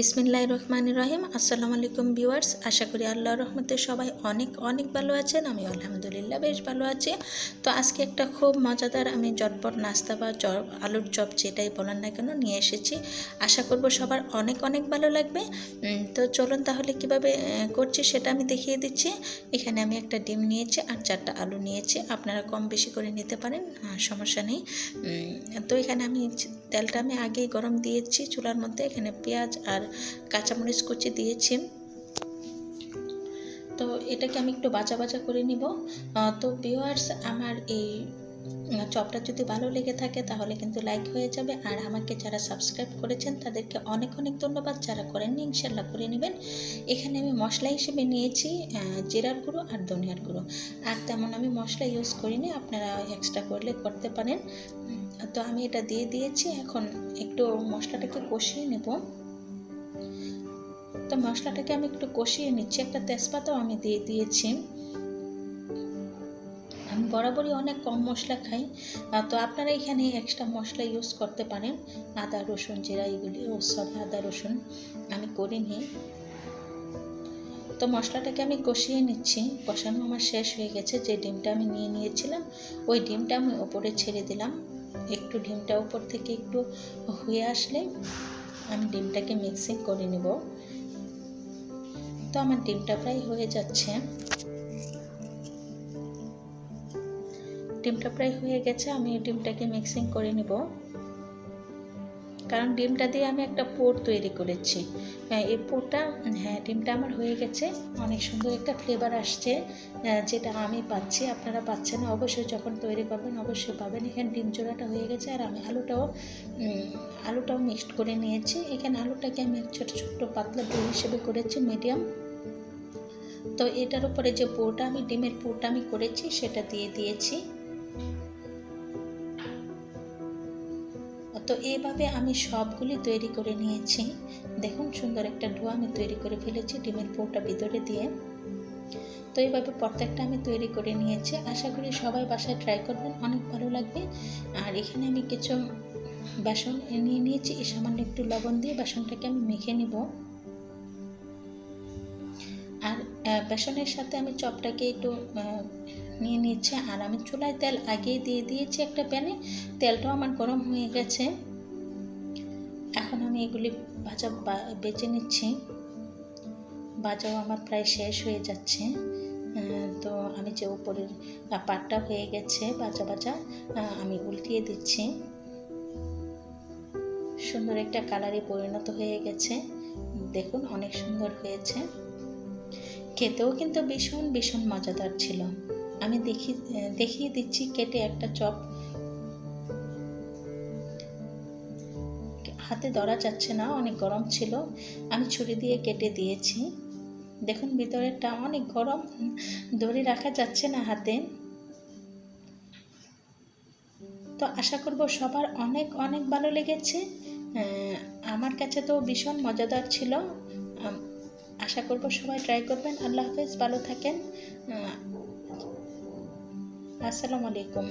বিসমিল্লাহ রহমান রহিম আসসালামু আলাইকুম ভিউয়ার্স, আশা করি আল্লাহ রহমতে সবাই অনেক অনেক ভালো আছেন আমি আলহামদুলিল্লাহ বেশ ভালো আছি। তো আজকে একটা খুব মজাদার আমি জটপট নাস্তা বা আলুর চপ যেটাই বলেন না কেন নিয়ে এসেছি। আশা করব সবার অনেক অনেক ভালো লাগবে। তো চলুন তাহলে কীভাবে করছি সেটা আমি দেখিয়ে দিচ্ছি। এখানে আমি একটা ডিম নিয়েছি আর চারটা আলু নিয়েছি। আপনারা কম বেশি করে নিতে পারেন সমস্যা নেই। তো এখানে আমি তেলটা আমি আগেই গরম দিয়েছি চুলার মধ্যে, এখানে পেঁয়াজ আর কাঁচামরিচ কুচি দিয়েছি। তো এটাকে আমি একটু বাজা বাজা করে নিব। তো ভিউয়ার্স আমার এই চপটা যদি ভালো লেগে থাকে তাহলে কিন্তু লাইক হয়ে যাবে। আর আমাকে যারা সাবস্ক্রাইব করেছেন তাদেরকে অনেক অনেক ধন্যবাদ। যারা করেননি ইনশাল্লাহ করে নেবেন। এখানে আমি মশলা হিসেবে নিয়েছি জিরার গুঁড়ো আর ধনিয়ার গুঁড়ো। আর তেমন আমি মশলা ইউজ করিনি, আপনারা এক্সট্রা করলে করতে পারেন। তো আমি এটা দিয়ে দিয়েছি। এখন একটু মশলাটাকে কষিয়ে নেব। তো মশলাটাকে আমি একটু কষিয়ে নিচ্ছি, একটা তেজপাতাও আমি দিয়ে দিয়েছি। আমি বরাবরই অনেক কম মশলা খাই। তো আপনারা এখানে এক্সট্রা মশলা ইউজ করতে পারেন, আদা, রসুন, জিরা, এগুলি ও সরি, আদা, রসুন আমি করিনি তো মশলাটাকে আমি কষিয়ে নিচ্ছি, কষানো আমার শেষ হয়ে গেছে, যে ডিমটা আমি নিয়ে নিয়েছিলাম, ওই ডিমটা আমি ওপরে ছেড়ে দিলাম। একটু ডিমটা উপর থেকে একটু হয়ে আসলে আমি ডিমটাকে মিক্সিং করে নেব। তো আমার ডিমটা প্রায় হয়ে যাচ্ছে। ডিমটা প্রায় হয়ে গেছে আমি ডিমটাকে মিক্সিং করে নিব। কারণ ডিমটা দিয়ে আমি একটা পোর তৈরি করেছি। হ্যাঁ, এই পোরটা হ্যাঁ ডিমটা আমার হয়ে গেছে। অনেক সুন্দর একটা ফ্লেভার আসছে যেটা আমি পাচ্ছি। আপনারা পাচ্ছেন অবশ্যই যখন তৈরি করবেন অবশ্যই পাবেন। এখানে ডিম জোড়াটা হয়ে গেছে আর আমি আলুটাও আলুটাও মিক্সড করে নিয়েছি। এখানে আলুটাকে আমি ছোটো ছোট্ট পাতলা ডো হিসেবে করেছি মিডিয়াম তো এটার উপরে যে পোটা আমি, ডিমের পোটা আমি করেছি, সেটা দিয়ে দিয়েছি। তো এইভাবে আমি সবগুলি তৈরি করে নিয়েছি। দেখুন সুন্দর একটা ডো আমি তৈরি করে ফেলেছি ডিমের পোটা ভিতরে দিয়ে। তো এইভাবে প্রত্যেকটা আমি তৈরি করে নিয়েছি। আশা করি সবাই বাসায় ট্রাই করবেন, অনেক ভালো লাগবে। আর এখানে আমি কিছু বেসন নিয়ে নিয়েছি, এই সামান্য একটু লবণ দিয়ে বেসনটাকে আমি মেখে নিব। বেসনের সাথে আমি চপটাকে একটু নিয়ে নিচ্ছে আর আমি চুলায় তেল আগেই দিয়ে দিয়েছি একটা প্যানে। তেলটাও আমার গরম হয়ে গেছে। এখন আমি এগুলি ভাজা বা- বেজে নিচ্ছি। ভাজাও আমার প্রায় শেষ হয়ে যাচ্ছে। তো আমি যে উপরের পাটটা হয়ে গেছে বাজা বাজা আমি উল্টিয়ে দিচ্ছি। সুন্দর একটা কালারে পরিণত হয়ে গেছে। দেখুন, অনেক সুন্দর হয়েছে। খেতেও কিন্তু ভীষণ ভীষণ মজাদার ছিল। আমি দেখি, দেখিয়ে দিচ্ছি কেটে একটা চপ। হাতে ধরা যাচ্ছে না, অনেক গরম ছিল। আমি ছুরি দিয়ে কেটে দিয়েছি। দেখুন, ভিতরেরটা অনেক গরম। ধরে রাখা যাচ্ছে না হাতে। তো আশা করব সবার অনেক অনেক ভালো লেগেছে। আমার কাছে তো ভীষণ মজাদার ছিল। আশা করব সবাই ট্রাই করবেন। আল্লাহ হাফেজ ভালো থাকেন। আসসালামু আলাইকুম।